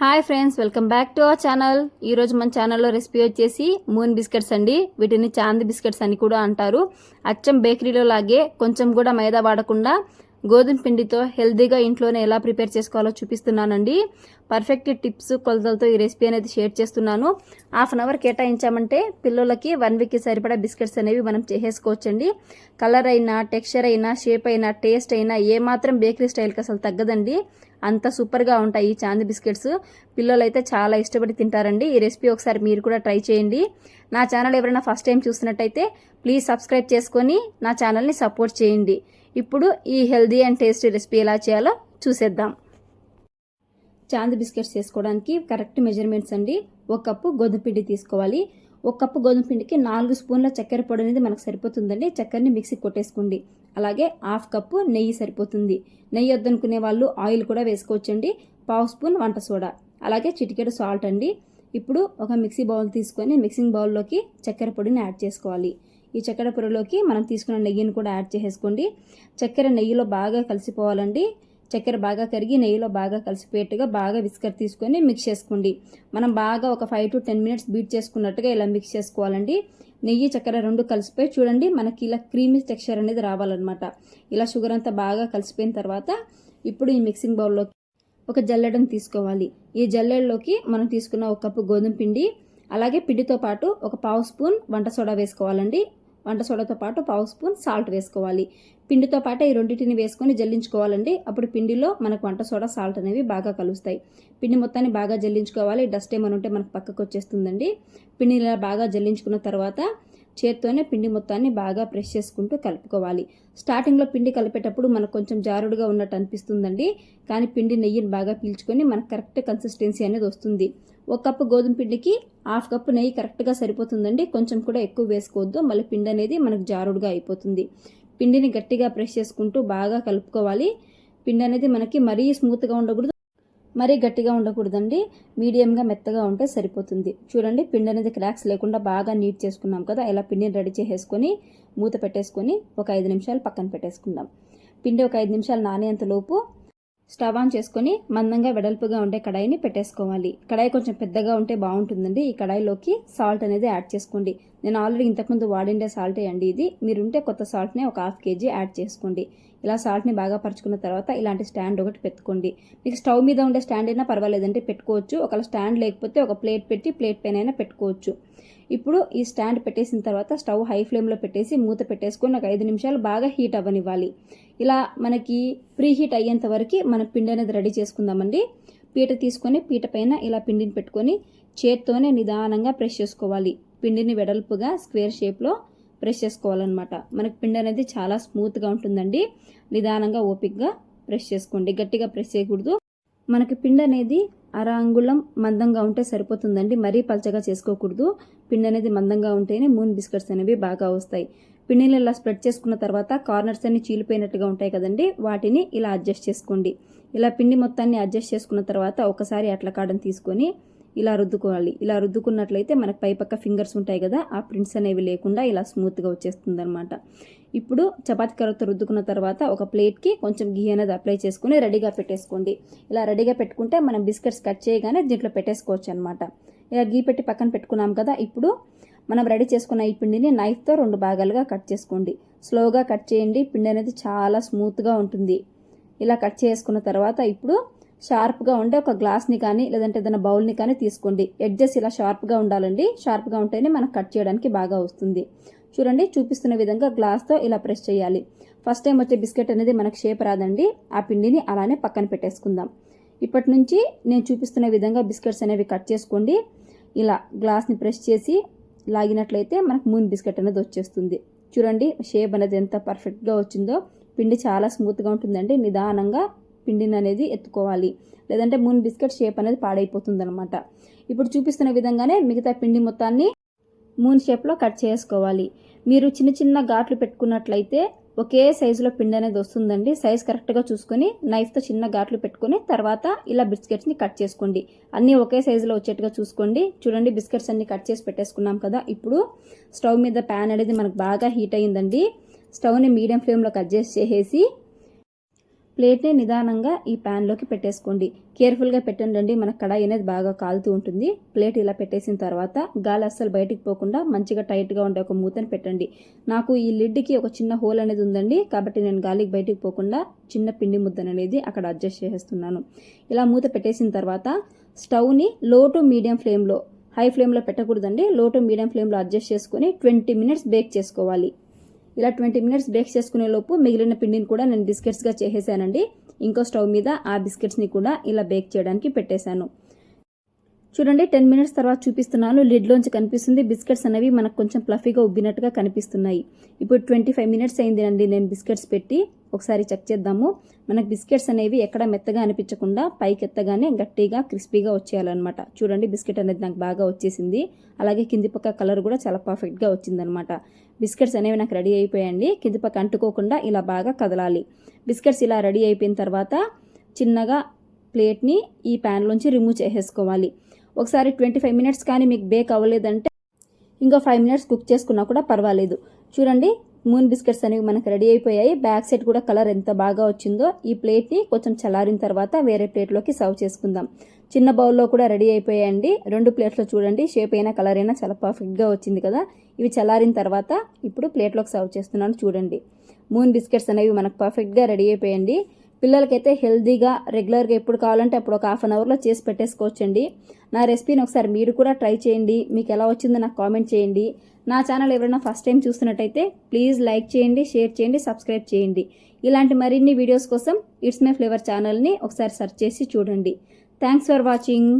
Hi friends welcome back to our channel. ఈరోజు మన ఛానల్లో రెసిపీ వచ్చేసి మూన్ బిస్కెట్స్ అండి. వీటిని చాంది బిస్కెట్స్ అని కూడా అంటారు. అచ్చం బేకరీలో లాగే కొంచెం కూడా మైదా వాడకుండా గోధుమ పిండితో హెల్దీగా ఇంట్లోనే ఎలా ప్రిపేర్ చేసుకోవాలో చూపిస్తున్నానండి. పర్ఫెక్ట్ టిప్స్ కొలతలతో ఈ రెసిపీ అనేది షేర్ చేస్తున్నాను. హాఫ్ అన్ అవర్ కేటాయించామంటే పిల్లలకి వన్ వీక్కి సరిపడా బిస్కెట్స్ అనేవి మనం చేసేసుకోవచ్చండి. కలర్ అయినా టెక్స్చర్ అయినా షేప్ అయినా టేస్ట్ అయినా ఏమాత్రం బేకరీ స్టైల్కి అసలు తగ్గదండి. అంత సూపర్గా ఉంటాయి ఈ చాంది బిస్కెట్స్ పిల్లలు అయితే చాలా ఇష్టపడి తింటారండి. ఈ రెసిపీ ఒకసారి మీరు కూడా ట్రై చేయండి. నా ఛానల్ ఎవరైనా ఫస్ట్ టైం చూసినట్టయితే ప్లీజ్ సబ్స్క్రైబ్ చేసుకొని నా ఛానల్ని సపోర్ట్ చేయండి. ఇప్పుడు ఈ హెల్దీ అండ్ టేస్టీ రెసిపీ ఎలా చేయాలో చూసేద్దాం. చాంద్ బిస్కెట్స్ చేసుకోవడానికి కరెక్ట్ మెజర్మెంట్స్ అండి. ఒక కప్పు గోధుమ పిండి తీసుకోవాలి. ఒక కప్పు గోధుమ పిండికి నాలుగు స్పూన్ల చక్కెర పొడి అనేది మనకు సరిపోతుందండి. చక్కెరని మిక్సీ కొట్టేసుకోండి. అలాగే హాఫ్ కప్పు నెయ్యి సరిపోతుంది. నెయ్యి వద్దనుకునే వాళ్ళు ఆయిల్ కూడా వేసుకోవచ్చండి. పావు స్పూన్ వంట సోడా. అలాగే చిటికెడు సాల్ట్ అండి. ఇప్పుడు ఒక మిక్సీ బౌల్ తీసుకొని మిక్సింగ్ బౌల్లోకి చక్కెర పొడిని యాడ్ చేసుకోవాలి. ఈ చక్కెర పొరలోకి మనం తీసుకున్న నెయ్యిని కూడా యాడ్ చేసేసుకోండి. చక్కెర నెయ్యిలో బాగా కలిసిపోవాలండి. చక్కెర బాగా కరిగి నెయ్యిలో బాగా కలిసిపోయేట్టుగా బాగా విస్కర్ తీసుకొని మిక్స్ చేసుకోండి. మనం బాగా ఒక five to ten minutes beat చేసుకున్నట్టుగా ఇలా మిక్స్ చేసుకోవాలండి. నెయ్యి చక్కెర రెండు కలిసిపోయి చూడండి మనకి ఇలా క్రీమీ టెక్స్చర్ అనేది రావాలన్నమాట. ఇలా షుగర్ అంతా బాగా కలిసిపోయిన తర్వాత ఇప్పుడు ఈ మిక్సింగ్ బౌల్లోకి ఒక జల్లెడను తీసుకోవాలి. ఈ జల్లెడలోకి మనం తీసుకున్న ఒక కప్పు గోధుమ పిండి అలాగే పిండితో పాటు ఒక పావు స్పూన్ వంట సోడా వేసుకోవాలండి. వంట సోడాతో పాటు పావు స్పూన్ సాల్ట్ వేసుకోవాలి. పిండితో పాటు ఈ రెండింటిని వేసుకొని జల్లించుకోవాలండి. అప్పుడు పిండిలో మనకు వంట సోడా సాల్ట్ అనేవి బాగా కలుస్తాయి. పిండి మొత్తాన్ని బాగా జల్లించుకోవాలి. డస్ట్ ఏమైనా ఉంటే మనకు పక్కకు వచ్చేస్తుందండి పిండిని ఇలా బాగా జల్లించుకున్న తర్వాత చేత్తోనే పిండి మొత్తాన్ని బాగా ప్రెస్ చేసుకుంటూ కలుపుకోవాలి. స్టార్టింగ్లో పిండి కలిపేటప్పుడు మనకు కొంచెం జారుడుగా ఉన్నట్టు అనిపిస్తుందండి. కానీ పిండి నెయ్యిని బాగా పీల్చుకొని మనకు కరెక్ట్ కన్సిస్టెన్సీ అనేది వస్తుంది. ఒక కప్పు గోధుమ పిండికి హాఫ్ కప్పు నెయ్యి కరెక్ట్గా సరిపోతుందండి. కొంచెం కూడా ఎక్కువ వేసుకోవద్దు. మళ్ళీ పిండి అనేది మనకు జారుడుగా అయిపోతుంది. పిండిని గట్టిగా ప్రెస్ చేసుకుంటూ బాగా కలుపుకోవాలి. పిండి అనేది మనకి మరీ స్మూత్గా ఉండకూడదు. మరీ గట్టిగా ఉండకూడదండి. మీడియంగా మెత్తగా ఉంటే సరిపోతుంది. చూడండి పిండి అనేది క్రాక్స్ లేకుండా బాగా నీట్ చేసుకున్నాం కదా ఇలా పిండిని రెడీ చేసేసుకొని మూత పెట్టేసుకొని ఒక ఐదు నిమిషాలు పక్కన పెట్టేసుకుందాం. పిండి ఒక ఐదు నిమిషాలు నానేంత లోపు స్టవ్ ఆన్ చేసుకొని మందంగా వెడల్పుగా ఉండే కడాయిని పెట్టేసుకోవాలి. కడాయి కొంచెం పెద్దగా ఉంటే బాగుంటుందండి. ఈ కడాయిలోకి సాల్ట్ అనేది యాడ్ చేసుకోండి. నేను ఆల్రెడీ ఇంతకుముందు వాడిండే సాల్టే అండి ఇది. మీరుంటే కొత్త సాల్ట్నే ఒక హాఫ్ కేజీ యాడ్ చేసుకోండి. ఇలా సాల్ట్ని బాగా పరుచుకున్న తర్వాత ఇలాంటి స్టాండ్ ఒకటి పెట్టుకోండి. మీకు స్టవ్ మీద ఉండే స్టాండ్ అయినా పర్వాలేదంటే పెట్టుకోవచ్చు. ఒకవేళ స్టాండ్ లేకపోతే ఒక ప్లేట్ పెట్టి ప్లేట్ పైన అయినా పెట్టుకోవచ్చు. ఇప్పుడు ఈ స్టాండ్ పెట్టేసిన తర్వాత స్టవ్ హై ఫ్లేమ్లో పెట్టేసి మూత పెట్టేసుకొని ఒక ఐదు నిమిషాలు బాగా హీట్ అవ్వనివ్వాలి. ఇలా మనకి ప్రీ హీట్ అయ్యేంత వరకు మన పిండి అనేది రెడీ చేసుకుందామండి. పీట తీసుకొని పీట పైన ఇలా పిండిని పెట్టుకొని చేత్తోనే నిదానంగా ప్రెస్ చేసుకోవాలి. పిండిని వెడల్పుగా స్క్వేర్ షేప్లో ప్రెస్ చేసుకోవాలన్నమాట. మనకి పిండి అనేది చాలా స్మూత్గా ఉంటుందండి. నిదానంగా ఓపిక్గా ప్రెస్ చేసుకోండి. గట్టిగా ప్రెస్ చేయకూడదు. మనకి పిండి అనేది అర అంగుళం మందంగా ఉంటే సరిపోతుందండి. మరీ పలచగా చేసుకోకూడదు. పిండి అనేది మందంగా ఉంటేనే మూన్ బిస్కెట్స్ అనేవి బాగా వస్తాయి. పిండిని ఇలా స్ప్రెడ్ చేసుకున్న తర్వాత కార్నర్స్ అన్ని చీలిపోయినట్టుగా ఉంటాయి కదండి. వాటిని ఇలా అడ్జస్ట్ చేసుకోండి. ఇలా పిండి మొత్తాన్ని అడ్జస్ట్ చేసుకున్న తర్వాత ఒకసారి అట్ల కాడని తీసుకొని ఇలా రుద్దుకోవాలి. ఇలా రుద్దుకున్నట్లయితే మనకు పైపక్క ఫింగర్స్ ఉంటాయి కదా ఆ ప్రింట్స్ అనేవి లేకుండా ఇలా స్మూత్గా వచ్చేస్తుంది అనమాట ఇప్పుడు చపాతి కర్రతో రుద్దుకున్న తర్వాత ఒక ప్లేట్కి కొంచెం గీ అనేది అప్లై చేసుకుని రెడీగా పెట్టేసుకోండి. ఇలా రెడీగా పెట్టుకుంటే మనం బిస్కెట్స్ కట్ చేయగానే దీంట్లో పెట్టేసుకోవచ్చు అనమాట ఇలా గీ పెట్టి పక్కన పెట్టుకున్నాం కదా ఇప్పుడు మనం రెడీ చేసుకున్న ఈ పిండిని నైఫ్తో రెండు భాగాలుగా కట్ చేసుకోండి. స్లోగా కట్ చేయండి పిండి అనేది చాలా స్మూత్గా ఉంటుంది. ఇలా కట్ చేసుకున్న తర్వాత ఇప్పుడు షార్ప్గా ఉండే ఒక గ్లాస్ని కానీ లేదంటే ఏదైనా బౌల్ని కానీ తీసుకోండి. ఎడ్జెస్ ఇలా షార్ప్గా ఉండాలండి. షార్ప్గా ఉంటేనే మనకు కట్ చేయడానికి బాగా వస్తుంది. చూడండి చూపిస్తున్న విధంగా గ్లాస్తో ఇలా ప్రెస్ చేయాలి. ఫస్ట్ టైం వచ్చే బిస్కెట్ అనేది మనకు షేప్ రాదండి. ఆ పిండిని అలానే పక్కన పెట్టేసుకుందాం. ఇప్పటి నుంచి నేను చూపిస్తున్న విధంగా బిస్కెట్స్ అనేవి కట్ చేసుకోండి. ఇలా గ్లాస్ని ప్రెస్ చేసి లాగినట్లయితే మనకు మూన్ బిస్కెట్ అనేది వచ్చేస్తుంది. చూడండి షేప్ అనేది ఎంత పర్ఫెక్ట్గా వచ్చిందో. పిండి చాలా స్మూత్గా ఉంటుందండి. నిదానంగా పిండిని అనేది ఎత్తుకోవాలి. లేదంటే మూన్ బిస్కెట్ షేప్ అనేది పాడైపోతుంది అనమాట ఇప్పుడు చూపిస్తున్న విధంగానే మిగతా పిండి మొత్తాన్ని మూన్ షేప్లో కట్ చేసుకోవాలి. మీరు చిన్న చిన్న ఘాట్లు పెట్టుకున్నట్లయితే ఒకే సైజులో పిండి అనేది వస్తుందండి. సైజ్ కరెక్ట్గా చూసుకొని నైఫ్తో చిన్న ఘాట్లు పెట్టుకొని తర్వాత ఇలా బిస్కెట్స్ని కట్ చేసుకోండి. అన్నీ ఒకే సైజులో వచ్చేట్టుగా చూసుకోండి. చూడండి బిస్కెట్స్ అన్ని కట్ చేసి పెట్టేసుకున్నాం కదా. ఇప్పుడు స్టవ్ మీద ప్యాన్ అనేది మనకు బాగా హీట్ అయ్యిందండి. స్టవ్ని మీడియం ఫ్లేమ్లో కట్ చేసి చేసేసి ప్లేట్ని నిదానంగా ఈ ప్యాన్లోకి పెట్టేసుకోండి. కేర్ఫుల్గా పెట్టండి మన కడాయి అనేది బాగా కాలుతూ ఉంటుంది. ప్లేట్ ఇలా పెట్టేసిన తర్వాత గాలి అస్సలు బయటికి పోకుండా మంచిగా టైట్గా ఉండే ఒక మూతని పెట్టండి. నాకు ఈ లిడ్కి ఒక చిన్న హోల్ అనేది ఉందండి. కాబట్టి నేను గాలికి బయటికి పోకుండా చిన్న పిండి ముద్దను అనేది అక్కడ అడ్జస్ట్ చేసేస్తున్నాను. ఇలా మూత పెట్టేసిన తర్వాత స్టవ్ని లో టు మీడియం ఫ్లేమ్లో హై ఫ్లేమ్లో పెట్టకూడదండి. లో టు మీడియం ఫ్లేమ్లో అడ్జస్ట్ చేసుకొని ట్వంటీ మినిట్స్ బేక్ చేసుకోవాలి. ఇలా ట్వంటీ మినిట్స్ బేక్ చేసుకునే లోపు మిగిలిన పిండిని కూడా నేను బిస్కెట్స్గా చేసేసానండి. ఇంకో స్టవ్ మీద ఆ బిస్కెట్స్ని కూడా ఇలా బేక్ చేయడానికి పెట్టేశాను. చూడండి టెన్ మినిట్స్ తర్వాత చూపిస్తున్నాను. లిడ్లోంచి కనిపిస్తుంది. బిస్కెట్స్ అనేవి మనకు కొంచెం ప్లఫీగా ఉబ్బినట్టుగా కనిపిస్తున్నాయి. ఇప్పుడు ట్వంటీ ఫైవ్ మినిట్స్ అయింది నేను బిస్కెట్స్ పెట్టి ఒకసారి చెక్ చేద్దాము. మనకు బిస్కెట్స్ అనేవి ఎక్కడ మెత్తగా అనిపించకుండా పైకి ఎత్తగానే గట్టిగా క్రిస్పీగా వచ్చేయాలన్నమాట. చూడండి బిస్కెట్ అనేది నాకు బాగా వచ్చేసింది. అలాగే కింది పక్క కలర్ కూడా చాలా పర్ఫెక్ట్గా వచ్చిందనమాట బిస్కెట్స్ అనేవి నాకు రెడీ అయిపోయాయండి. కింది పక్క అంటుకోకుండా ఇలా బాగా కదలాలి. బిస్కెట్స్ ఇలా రెడీ అయిపోయిన తర్వాత చిన్నగా ప్లేట్ని ఈ ప్యాన్లోంచి రిమూవ్ చేసేసుకోవాలి. ఒకసారి ట్వంటీ ఫైవ్ మినిట్స్ కానీ మీకు బేక్ అవ్వలేదంటే ఇంకో ఫైవ్ మినిట్స్ కుక్ చేసుకున్నా కూడా పర్వాలేదు. చూడండి మూన్ బిస్కెట్స్ అనేవి మనకు రెడీ అయిపోయాయి. బ్యాక్ సైడ్ కూడా కలర్ ఎంత బాగా వచ్చిందో ఈ ప్లేట్ని కొంచెం చల్లారిన తర్వాత వేరే ప్లేట్లోకి సర్వ్ చేసుకుందాం. చిన్న బౌల్లో కూడా రెడీ అయిపోయాయండి. రెండు ప్లేట్లో చూడండి షేప్ అయినా కలర్ అయినా చాలా పర్ఫెక్ట్గా వచ్చింది కదా. ఇవి చల్లారిన తర్వాత ఇప్పుడు ప్లేట్లోకి సర్వ్ చేస్తున్నాను చూడండి. మూన్ బిస్కెట్స్ అనేవి మనకు పర్ఫెక్ట్గా రెడీ అయిపోయండి పిల్లలకైతే హెల్దీగా రెగ్యులర్గా ఎప్పుడు కావాలంటే అప్పుడు ఒక హాఫ్ అన్ అవర్లో చేసి పెట్టేసుకోవచ్చండి. నా రెసిపీని ఒకసారి మీరు కూడా ట్రై చేయండి. మీకు ఎలా వచ్చిందో నాకు కామెంట్ చేయండి. నా ఛానల్ ఎవరైనా ఫస్ట్ టైం చూస్తున్నట్టయితే ప్లీజ్ లైక్ చేయండి షేర్ చేయండి సబ్స్క్రైబ్ చేయండి. ఇలాంటి మరిన్ని వీడియోస్ కోసం ఇట్స్ మై ఫ్లేవర్ ఛానల్ని ఒకసారి సెర్చ్ చేసి చూడండి. Thanks for watching.